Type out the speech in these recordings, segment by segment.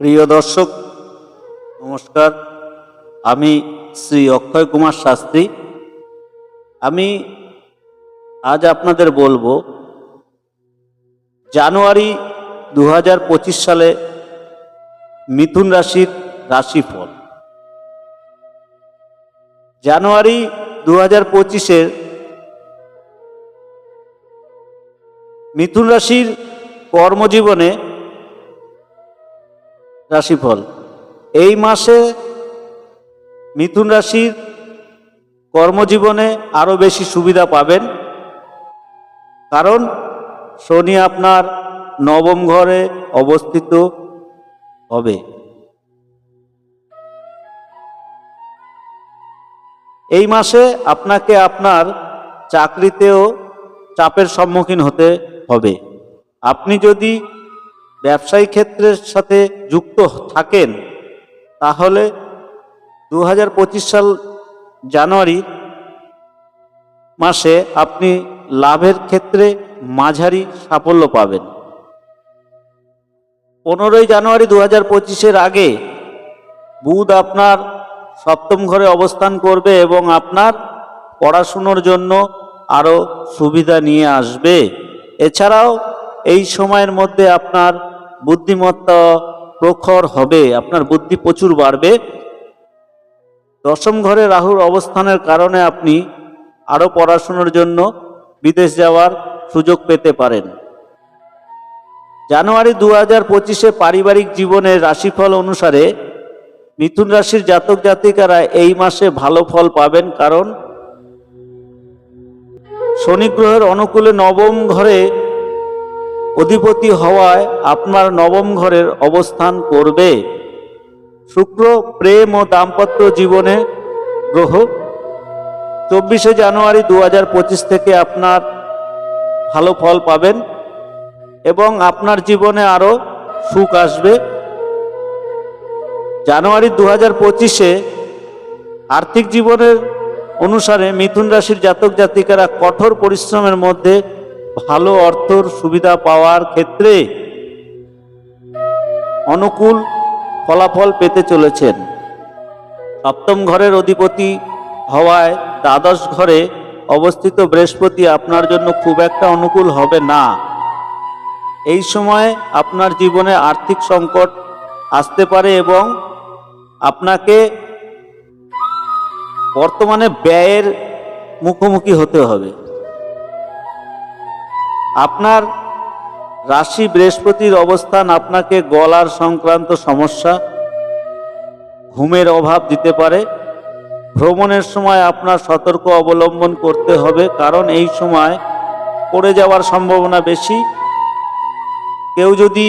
প্রিয় দর্শক, নমস্কার। আমি শ্রী অক্ষয় কুমার শাস্ত্রী। আমি আজ আপনাদের বলব, জানুয়ারি দু হাজার পঁচিশ সালে মিথুন রাশির রাশিফল। জানুয়ারি দু হাজার পঁচিশের মিথুন রাশির কর্মজীবনে রাশিফল। এই মাসে মিথুন রাশির কর্মজীবনে আরও বেশি সুবিধা পাবেন। কারণ শনি আপনার নবম ঘরে অবস্থিত হবে। এই মাসে আপনাকে আপনার চাকরিতেও চাপের সম্মুখীন হতে হবে। আপনি যদি ব্যবসায়ী ক্ষেত্রের সাথে যুক্ত থাকেন, তাহলে দু হাজার পঁচিশ সাল জানুয়ারি মাসে আপনি লাভের ক্ষেত্রে মাঝারি সাফল্য পাবেন। পনেরোই জানুয়ারি দু হাজার পঁচিশের আগে বুধ আপনার সপ্তম ঘরে অবস্থান করবে এবং আপনার পড়াশুনোর জন্য আরও সুবিধা নিয়ে আসবে। এছাড়াও এই সময়ের মধ্যে আপনার বুদ্ধিমত্তা প্রখর হবে, আপনার বুদ্ধি প্রচুর বাড়বে। দশম ঘরে রাহুর অবস্থানের কারণে আপনি আরও পড়াশুনোর জন্য বিদেশ যাওয়ার সুযোগ পেতে পারেন। জানুয়ারি দু হাজার পঁচিশে পারিবারিক জীবনের রাশিফল অনুসারে মিথুন রাশির জাতক জাতিকারা এই মাসে ভালো ফল পাবেন, কারণ শনি গ্রহের অনুকূলে নবম ঘরে অধিপতি হওয়ায় আপনার নবম ঘরের অবস্থান করবে। শুক্র প্রেম ও দাম্পত্য জীবনে গ্রহ। চব্বিশে জানুয়ারি দু হাজার পঁচিশ থেকে আপনার ভালো ফল পাবেন এবং আপনার জীবনে আরও সুখ আসবে। জানুয়ারি দু হাজার পঁচিশে আর্থিক জীবনের অনুসারে মিথুন রাশির জাতক জাতিকারা কঠোর পরিশ্রমের মধ্যে ভালো অর্থর সুবিধা পাওয়ার ক্ষেত্রে অনুকূল ফলাফল পেতে চলেছেন। সপ্তম ঘরের অধিপতি হওয়ায় দ্বাদশ ঘরে অবস্থিত বৃহস্পতি আপনার জন্য খুব একটা অনুকূল হবে না। এই সময় আপনার জীবনে আর্থিক সংকট আসতে পারে এবং আপনাকে বর্তমানে ব্যয়ের মুখোমুখি হতে হবে। আপনার রাশি বৃহস্পতির অবস্থান আপনাকে গলার সংক্রান্ত সমস্যা, ঘুমের অভাব দিতে পারে। ভ্রমণের সময় আপনার সতর্ক অবলম্বন করতে হবে, কারণ এই সময় পড়ে যাওয়ার সম্ভাবনা বেশি। কেউ যদি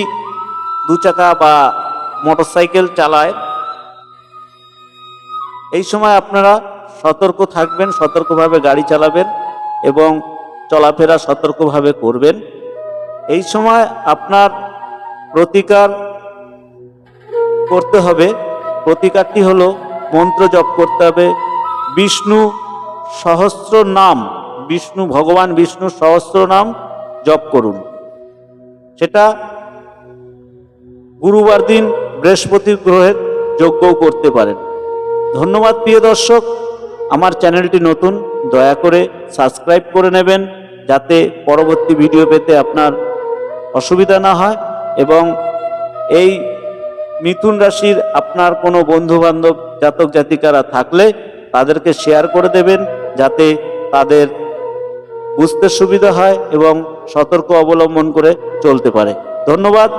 দু চাকা বা মোটরসাইকেল চালায়, এই সময় আপনারা সতর্ক থাকবেন, সতর্কভাবে গাড়ি চালাবেন এবং চলাফেরা সতর্কভাবে করবেন। এই সময় আপনার প্রতিকার করতে হবে। প্রতিকারটি হলো মন্ত্র জপ করতে হবে। বিষ্ণু সহস্র নাম, বিষ্ণু ভগবান বিষ্ণু সহস্র নাম জপ করুন। সেটা গুরুবার দিন বৃহস্পতি গ্রহের যজ্ঞও করতে পারেন। ধন্যবাদ প্রিয় দর্শক, আমার চ্যানেলটি নতুন। দয়া করে সাবস্ক্রাইব করে নেবেন যাতে পরবর্তী ভিডিও পেতে আপনার অসুবিধা না হয় এবং এই মিথুন রাশির আপনার কোনো বন্ধু বান্ধব জাতক জাতিকারা থাকলে তাদেরকে শেয়ার করে দেবেন যাতে তাদের বুঝতে সুবিধা হয় এবং সতর্ক অবলম্বন করে চলতে পারে। ধন্যবাদ।